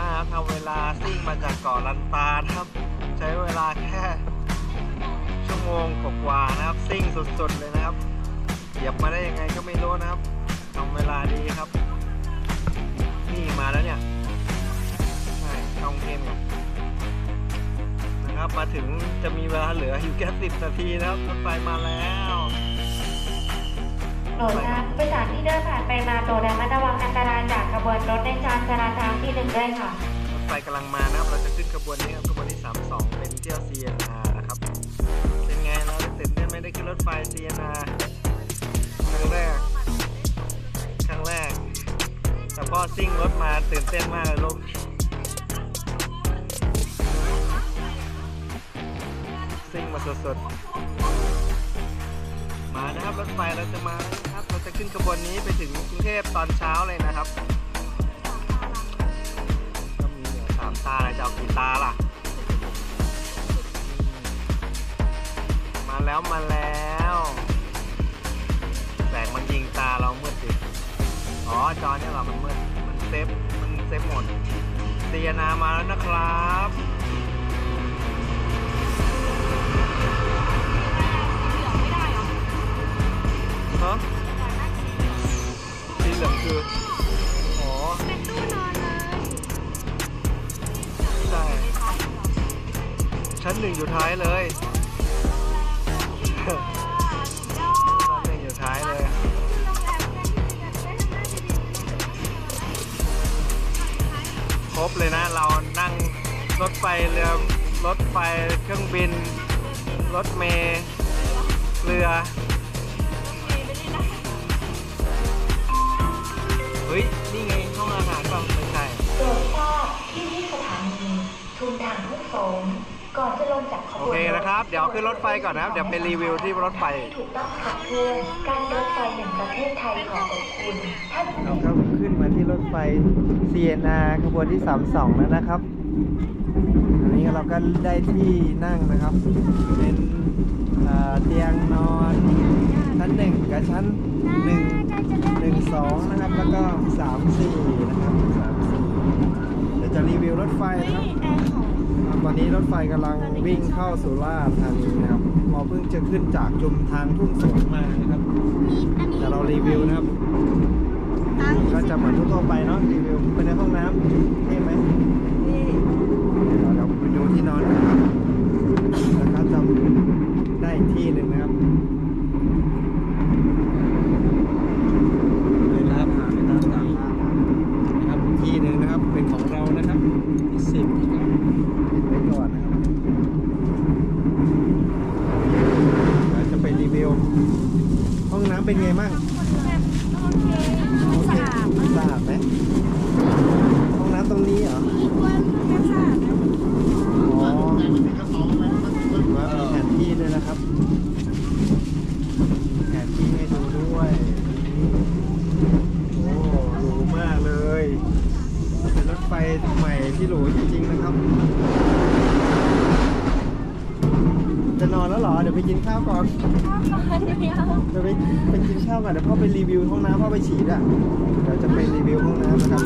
มากครับทำเวลาซิ่งมาจากเกาะลันตาครับ ใช้เวลาแค่ ชั่วโมงกว่าๆนะครับ ซิ่งสุดๆเลยนะครับเหยียบมาได้ยังไงก็ไม่รู้นะครับทำเวลาดีครับ นี่มาแล้วเนี่ยใช่ช่องเทมเนี่ยนะครับ มาถึงจะมีเวลาเหลืออยู่แค่สิบนาทีนะครับรถไฟมาแล้ว โปรดทราบผู้โดยสารที่เดินผ่านไปมาโปรดระมัดระวังอันตรายจากขบวนรถในจานจราจรที่หนึ่งด้วยค่ะ รถไฟกำลังมานะครับ เราจะขึ้นขบวนนี้ครับขบวนที่ 32 เป็นเที่ยว CNR นะครับ เป็นไงเราได้ตื่นเต้นไหมได้ขึ้นรถไฟ CNR ครั้งแรก ครั้งแรก แต่พ่อซิ่งรถมาตื่นเต้นมากเลยลูกซิ่งมาสดๆ มานะครับรถไฟเราจะมา ขึ้นขบวนนี้ไปถึงกรุงเทพตอนเช้าเลยนะครับก็มีสามตาแล้วจะเอากี่ตาล่ะ มาแล้วมาแล้วแสงมันยิงตาเรามืดดิอ๋อจอเนี่ยเรามันมืดมันเซฟมันเซฟหมดเตียนามาแล้วนะครับฮะสีเหลือ คืออ๋อเป็นตู้นอนเลยใช่ชั้นหนึ่งอยู่ท้ายเลยชั้นหนึ่งอยู่ท้ายเลยครบเลยนะเรานั่งรถไฟเรือรถไฟเครื่องบิน รถเมล์เรือ ฮ้ย นี่ไงห้องอาหารเปล่าไม่ใช่โปรดทราบที่ที่สถานีทุนทางทุกสงฆ์ก่อนจะลงจากขบวนโอเคนะครับ เดี๋ยวขึ้นรถไฟก่อนนะครับ เดี๋ยวไปรีวิวที่รถไฟถูกต้องขับเคลื่อนการรถไฟแห่งประเทศไทยขอขอบคุณท่านเราก็ขึ้นมาที่รถไฟ CNR ขบวนที่ 32 แล้วนะครับอันนี้เราก็ได้ที่นั่งนะครับ เป็นเอ่อเตียงนอนชั้นหนึ่งกับชั้น หนึ่งหนึ่งสองนะครับ แล้วก็สามสี่นะครับสามสี่เดี๋ยวจะรีวิวรถไฟนะครับ ตอนนี้รถไฟกำลังวิ่งเข้าสุราษฎร์ธานีนะครับพอเพิ่งจะขึ้นจากจุมทางทุ่งสงมานะครับเดี๋ยวเรารีวิวนะครับ ก็จะเหมือนทั่วๆไปเนาะรีวิวไปในห้องน้ำเท่ไหมเดี๋ยวเราไปดูที่นอนกันครับแล้วก็จะได้อีกที่หนึ่งนะครับเลยนะครับหาไปตามตามนะครับที่หนึ่งนะครับเป็นของเรานะครับที่สิบปิดไว้ก่อนนะครับเดี๋ยวจะไปรีวิว ห้องน้ำเป็นไงบ้าง โอเคสะอาดไหมห้องน้ำตรงนี้เหรอ อ๋อว่ามีแผนที่ด้วย นะครับแผนที่ให้ดูด้วยโอ้หรูมากเลย เป็นรถไฟใหม่ที่หรูจริงๆนะครับ จะนอนแล้วเหรอ เดี๋ยวไปกินข้าวก่อนเดี๋ยวไปไปกินข้าวก่อนเดี๋ยวพ่อไปรีวิวห้องน้ำพ่อไปฉีดอะเดี๋ยวจะไปรีวิวห้องน้ำนะครับ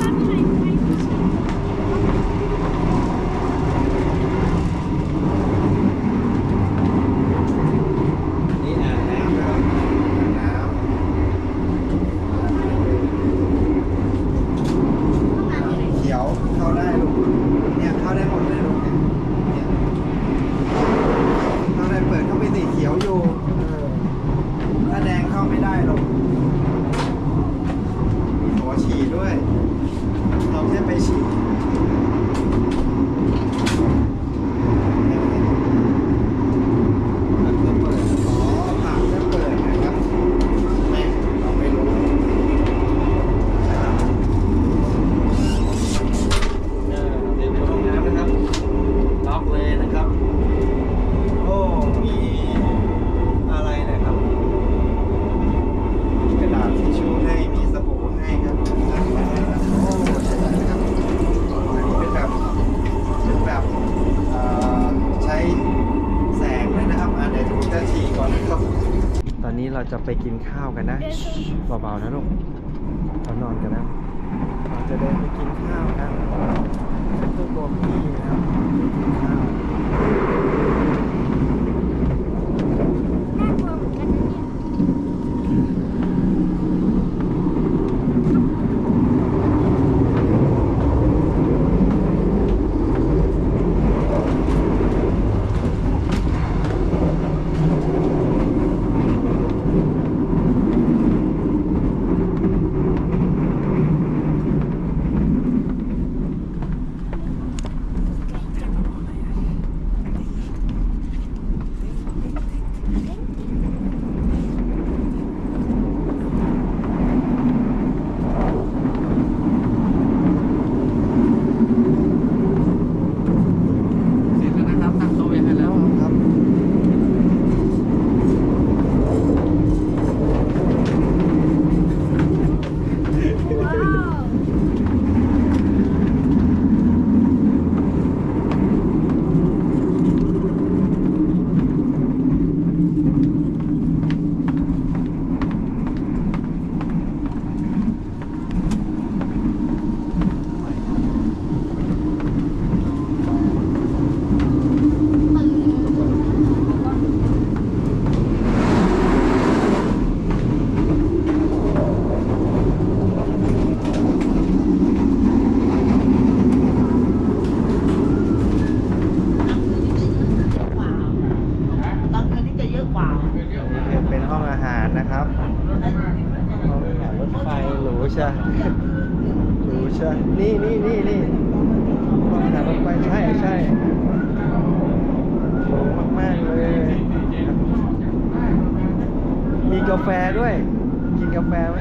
จะไปกินข้าวกันนะเบาๆนะลูกเรานอนกันนะเราจะเดินไปกินข้าวกันเป็นตู้โบกี้นะครับกินข้าว ด้วย กินกาแฟไหม